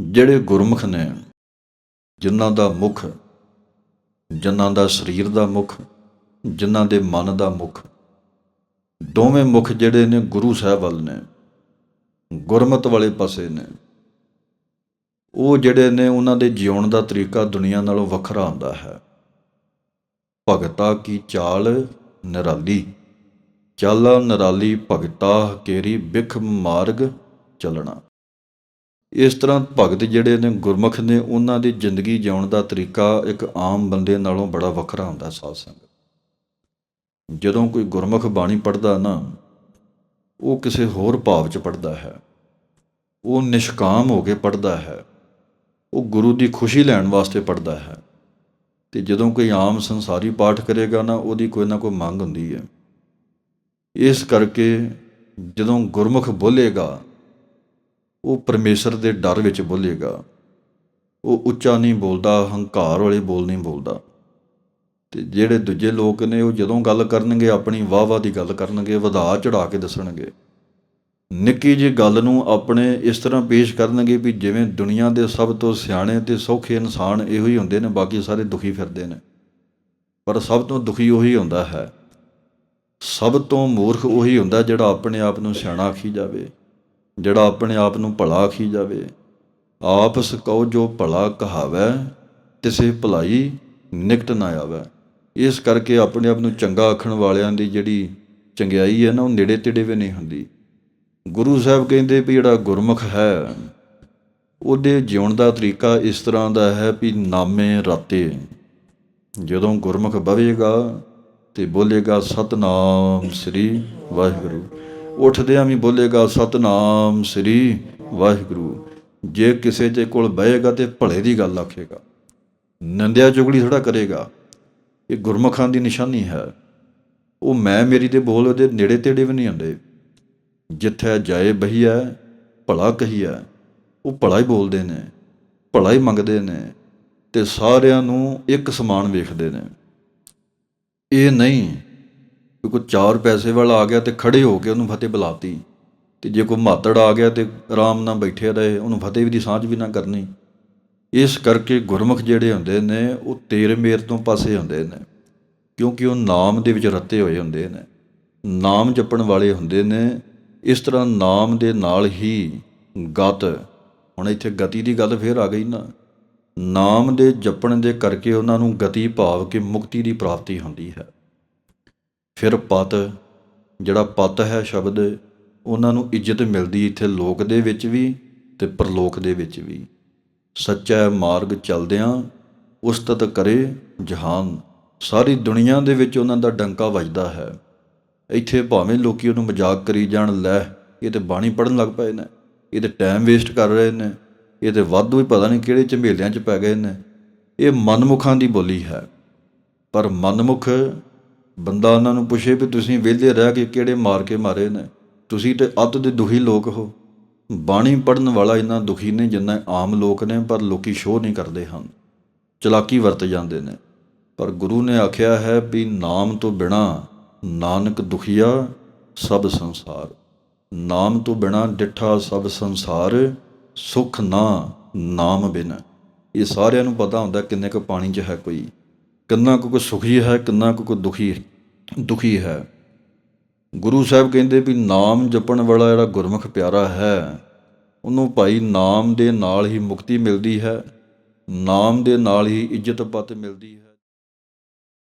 ਜਿਹੜੇ ਗੁਰਮੁਖ ਨੇ, ਜਿਨ੍ਹਾਂ ਦਾ ਮੁਖ, ਜਿਨ੍ਹਾਂ ਦਾ ਸਰੀਰ ਦਾ ਮੁਖ, ਜਿਨ੍ਹਾਂ ਦੇ ਮਨ ਦਾ ਮੁਖ, ਦੋਵੇਂ ਮੁਖ ਜਿਹੜੇ ਨੇ ਗੁਰੂ ਸਾਹਿਬ ਵੱਲ ਨੇ, ਗੁਰਮਤ ਵਾਲੇ ਪਾਸੇ ਨੇ। ਉਹ ਜਿਹੜੇ ਨੇ ਉਹਨਾਂ ਦੇ ਜਿਉਣ ਦਾ ਤਰੀਕਾ ਦੁਨੀਆ ਨਾਲੋਂ ਵੱਖਰਾ ਹੁੰਦਾ ਹੈ। ਭਗਤਾ ਕੀ ਚਾਲ ਨਿਰਾਲੀ, ਚਾਲਾ ਨਿਰਾਲੀ ਭਗਤਾ ਕੇਰੀ ਬਿਖ ਮਾਰਗ ਚੱਲਣਾ। ਇਸ ਤਰ੍ਹਾਂ ਭਗਤ ਜਿਹੜੇ ਨੇ ਗੁਰਮੁਖ ਨੇ, ਉਹਨਾਂ ਦੀ ਜ਼ਿੰਦਗੀ ਜਿਉਣ ਦਾ ਤਰੀਕਾ ਇੱਕ ਆਮ ਬੰਦੇ ਨਾਲੋਂ ਬੜਾ ਵੱਖਰਾ ਹੁੰਦਾ ਸਾਧ ਸੰਗਤ। ਜਦੋਂ ਕੋਈ ਗੁਰਮੁਖ ਬਾਣੀ ਪੜ੍ਹਦਾ ਨਾ, ਉਹ ਕਿਸੇ ਹੋਰ ਭਾਵ 'ਚ ਪੜ੍ਹਦਾ ਹੈ। ਉਹ ਨਿਸ਼ਕਾਮ ਹੋ ਕੇ ਪੜ੍ਹਦਾ ਹੈ। ਉਹ ਗੁਰੂ ਦੀ ਖੁਸ਼ੀ ਲੈਣ ਵਾਸਤੇ ਪੜ੍ਹਦਾ ਹੈ। ਤੇ ਜਦੋਂ ਕੋਈ ਆਮ ਸੰਸਾਰੀ ਪਾਠ ਕਰੇਗਾ ਨਾ, ਉਹਦੀ ਕੋਈ ਨਾ ਕੋਈ ਮੰਗ ਹੁੰਦੀ ਹੈ। ਇਸ ਕਰਕੇ ਜਦੋਂ ਗੁਰਮੁਖ ਬੋਲੇਗਾ ਉਹ ਪਰਮੇਸ਼ਰ ਦੇ ਡਰ ਵਿੱਚ ਬੋਲੇਗਾ। ਉਹ ਉੱਚਾ ਨਹੀਂ ਬੋਲਦਾ, ਹੰਕਾਰ ਵਾਲੇ ਬੋਲ ਨਹੀਂ ਬੋਲਦਾ। ਤੇ ਜਿਹੜੇ ਦੂਜੇ ਲੋਕ ਨੇ, ਉਹ ਜਦੋਂ ਗੱਲ ਕਰਨਗੇ, ਆਪਣੀ ਵਾਹ-ਵਾਹ ਦੀ ਗੱਲ ਕਰਨਗੇ, ਵਧਾ ਚੜਾ ਕੇ ਦੱਸਣਗੇ। ਨਿੱਕੀ ਜਿਹੀ ਗੱਲ ਨੂੰ ਆਪਣੇ ਇਸ ਤਰ੍ਹਾਂ ਪੇਸ਼ ਕਰਨਗੇ ਵੀ ਜਿਵੇਂ ਦੁਨੀਆ ਦੇ ਸਭ ਤੋਂ ਸਿਆਣੇ ਤੇ ਸੌਖੇ ਇਨਸਾਨ ਇਹੋ ਹੀ ਹੁੰਦੇ ਨੇ, ਬਾਕੀ ਸਾਰੇ ਦੁਖੀ ਫਿਰਦੇ ਨੇ। ਪਰ ਸਭ ਤੋਂ ਦੁਖੀ ਉਹੀ ਹੁੰਦਾ ਹੈ। ਸਭ ਤੋਂ ਮੂਰਖ ਉਹੀ ਹੁੰਦਾ ਜਿਹੜਾ ਆਪਣੇ ਆਪ ਨੂੰ ਸਿਆਣਾ ਆਖੀ ਜਾਵੇ। ਜਿਹੜਾ ਆਪਣੇ ਆਪ ਨੂੰ ਭਲਾ ਆਖੀ ਜਾਵੇ ਆਪਸ ਕਉ ਜੋ ਭਲਾ ਕਹਾਵੈ, ਤਿਸੇ ਭਲਾਈ ਨਿਕਟ ਨਾ ਆਵੈ। ਇਸ ਕਰਕੇ ਆਪਣੇ ਆਪ ਨੂੰ ਚੰਗਾ ਆਖਣ ਵਾਲਿਆਂ ਦੀ ਜਿਹੜੀ ਚੰਗਿਆਈ ਹੈ ਨਾ, ਉਹ ਨੇੜੇ ਤੇੜੇ ਵੀ ਨਹੀਂ ਹੁੰਦੀ। ਗੁਰੂ ਸਾਹਿਬ ਕਹਿੰਦੇ ਵੀ ਜਿਹੜਾ ਗੁਰਮੁਖ ਹੈ, ਉਹਦੇ ਜਿਉਣ ਦਾ ਤਰੀਕਾ ਇਸ ਤਰ੍ਹਾਂ ਦਾ ਹੈ ਵੀ ਨਾਮੇ ਰਾਤੇ। ਜਦੋਂ ਗੁਰਮੁਖ ਬਵੇਗਾ ਤੇ ਬੋਲੇਗਾ, ਸਤਨਾਮ ਸ੍ਰੀ ਵਾਹਿਗੁਰੂ। ਉੱਠਦਿਆਂ ਵੀ ਬੋਲੇਗਾ, ਸਤਨਾਮ ਸ੍ਰੀ ਵਾਹਿਗੁਰੂ। ਜੇ ਕਿਸੇ ਦੇ ਕੋਲ ਬਹੇਗਾ ਤੇ ਭਲੇ ਦੀ ਗੱਲ ਆਖੇਗਾ। ਨੰਦਿਆ ਚੁਗਲੀ ਥੋੜਾ ਕਰੇਗਾ। ਇਹ ਗੁਰਮੁਖਾਂ ਦੀ ਨਿਸ਼ਾਨੀ ਹੈ। ਉਹ ਮੈਂ ਮੇਰੀ ਦੇ ਬੋਲ ਉਹਦੇ ਨੇੜੇ ਤੇੜੇ ਵੀ ਨਹੀਂ ਆਉਂਦੇ। ਜਿੱਥੇ ਜਾਏ ਬਹੀਆ ਭਲਾ ਕਹੀਆ ਉਹ ਭਲਾ ਹੀ ਬੋਲਦੇ ਨੇ, ਭਲਾ ਹੀ ਮੰਗਦੇ ਨੇ ਤੇ ਸਾਰਿਆਂ ਨੂੰ ਇੱਕ ਸਮਾਨ ਵੇਖਦੇ ਨੇ। ਇਹ ਨਹੀਂ ਕਿ ਕੋਈ ਚਾਰ ਪੈਸੇ ਵਾਲਾ ਆ ਗਿਆ ਤੇ ਖੜੇ ਹੋ ਕੇ ਉਹਨੂੰ ਫਤਿਹ ਬੁਲਾਤੀ। ਤੇ ਜੇ ਕੋਈ ਮਾਤੜ ਆ ਗਿਆ ਤੇ ਆਰਾਮ ਨਾਲ ਬੈਠੇ ਰਹੇ, ਉਹਨੂੰ ਫਤਿਹ ਵੀ ਦੀ ਸਾਂਝ ਵੀ ਨਾ ਕਰਨੀ। ਇਸ ਕਰਕੇ ਗੁਰਮੁਖ ਜਿਹੜੇ ਹੁੰਦੇ ਨੇ, ਉਹ ਤੇਰੇ ਮੇਰ ਤੋਂ ਪਾਸੇ ਹੁੰਦੇ ਨੇ। ਕਿਉਂਕਿ ਉਹ ਨਾਮ ਦੇ ਵਿੱਚ ਰੱਤੇ ਹੋਏ ਹੁੰਦੇ ਨੇ। ਨਾਮ ਜਪਣ ਵਾਲੇ ਹੁੰਦੇ ਨੇ। ਇਸ ਤਰ੍ਹਾਂ ਨਾਮ ਦੇ ਨਾਲ ਹੀ ਗਤ, ਹੁਣ ਇੱਥੇ ਗਤੀ ਦੀ ਗੱਲ ਫੇਰ ਆ ਗਈ ਨਾ। ਨਾਮ ਦੇ ਜਪਣ ਦੇ ਕਰਕੇ ਉਹਨਾਂ ਨੂੰ ਗਤੀ ਭਾਵ ਕਿ ਮੁਕਤੀ ਦੀ ਪ੍ਰਾਪਤੀ ਹੁੰਦੀ ਹੈ। ਫਿਰ ਪਤ, ਜਿਹੜਾ ਪਤ ਹੈ ਸ਼ਬਦ, ਉਹਨਾਂ ਨੂੰ ਇੱਜ਼ਤ ਮਿਲਦੀ ਇੱਥੇ ਲੋਕ ਦੇ ਵਿੱਚ ਵੀ ਤੇ ਪਰਲੋਕ ਦੇ ਵਿੱਚ ਵੀ। ਸੱਚਾ ਮਾਰਗ ਚੱਲਦਿਆਂ ਉਸਤਤ ਕਰੇ ਜਹਾਨ। ਸਾਰੀ ਦੁਨੀਆ ਦੇ ਵਿੱਚ ਉਹਨਾਂ ਦਾ ਡੰਕਾ ਵੱਜਦਾ ਹੈ। ਇੱਥੇ ਭਾਵੇਂ ਲੋਕੀ ਉਹਨੂੰ ਮਜ਼ਾਕ ਕਰੀ ਜਾਣ, ਲੈ, ਇਹ ਤੇ ਬਾਣੀ ਪੜਨ ਲੱਗ ਪਏ ਨੇ, ਇਹ ਤੇ ਟਾਈਮ ਵੇਸਟ ਕਰ ਰਹੇ ਨੇ, ਇਹ ਤੇ ਵਾਧੂ ਹੀ ਪਤਾ ਨਹੀਂ ਕਿਹੜੇ ਝਮੇਲਿਆਂ 'ਚ ਪੈ ਗਏ ਨੇ। ਇਹ ਮਨਮੁਖਾਂ ਦੀ ਬੋਲੀ ਹੈ। ਪਰ ਮਨਮੁਖ ਬੰਦਾ ਉਹਨਾਂ ਨੂੰ ਪੁੱਛੇ ਵੀ ਤੁਸੀਂ ਵਿਹਲੇ ਰਹਿ ਕੇ ਕਿਹੜੇ ਮਾਰ ਕੇ ਮਾਰੇ ਨੇ? ਤੁਸੀਂ ਤੇ ਅੱਤ ਦੇ ਦੁਖੀ ਲੋਕ ਹੋ। ਬਾਣੀ ਪੜਨ ਵਾਲਾ ਇੰਨਾ ਦੁਖੀ ਨਹੀਂ ਜਿੰਨਾ ਆਮ ਲੋਕ ਨੇ, ਪਰ ਲੋਕੀ ਸ਼ੋਅ ਨਹੀਂ ਕਰਦੇ ਹਨ। ਚਲਾਕੀ ਵਰਤ ਜਾਂਦੇ ਨੇ। ਪਰ ਗੁਰੂ ਨੇ ਆਖਿਆ ਹੈ ਵੀ ਨਾਮ ਤੋਂ ਬਿਨਾ ਨਾਨਕ ਦੁਖੀਆ ਸਭ ਸੰਸਾਰ। ਨਾਮ ਤੋਂ ਬਿਨਾ ਡਿੱਠਾ ਸਭ ਸੰਸਾਰ, ਸੁਖ ਨਾ ਨਾਮ ਬਿਨ। ਇਹ ਸਾਰਿਆਂ ਨੂੰ ਪਤਾ ਹੁੰਦਾ ਕਿੰਨੇ ਕੁ ਪਾਣੀ 'ਚ ਹੈ ਕੋਈ। ਕਿੰਨਾ ਕੁ ਕੋਈ ਸੁਖੀ ਹੈ, ਕਿੰਨਾ ਕੁ ਕੋਈ ਦੁਖੀ ਦੁਖੀ ਹੈ। ਗੁਰੂ ਸਾਹਿਬ ਕਹਿੰਦੇ ਵੀ ਨਾਮ ਜਪਣ ਵਾਲਾ ਜਿਹੜਾ ਗੁਰਮੁਖ ਪਿਆਰਾ ਹੈ, ਉਹਨੂੰ ਭਾਈ ਨਾਮ ਦੇ ਨਾਲ ਹੀ ਮੁਕਤੀ ਮਿਲਦੀ ਹੈ, ਨਾਮ ਦੇ ਨਾਲ ਹੀ ਇੱਜ਼ਤ ਪਤ ਮਿਲਦੀ ਹੈ।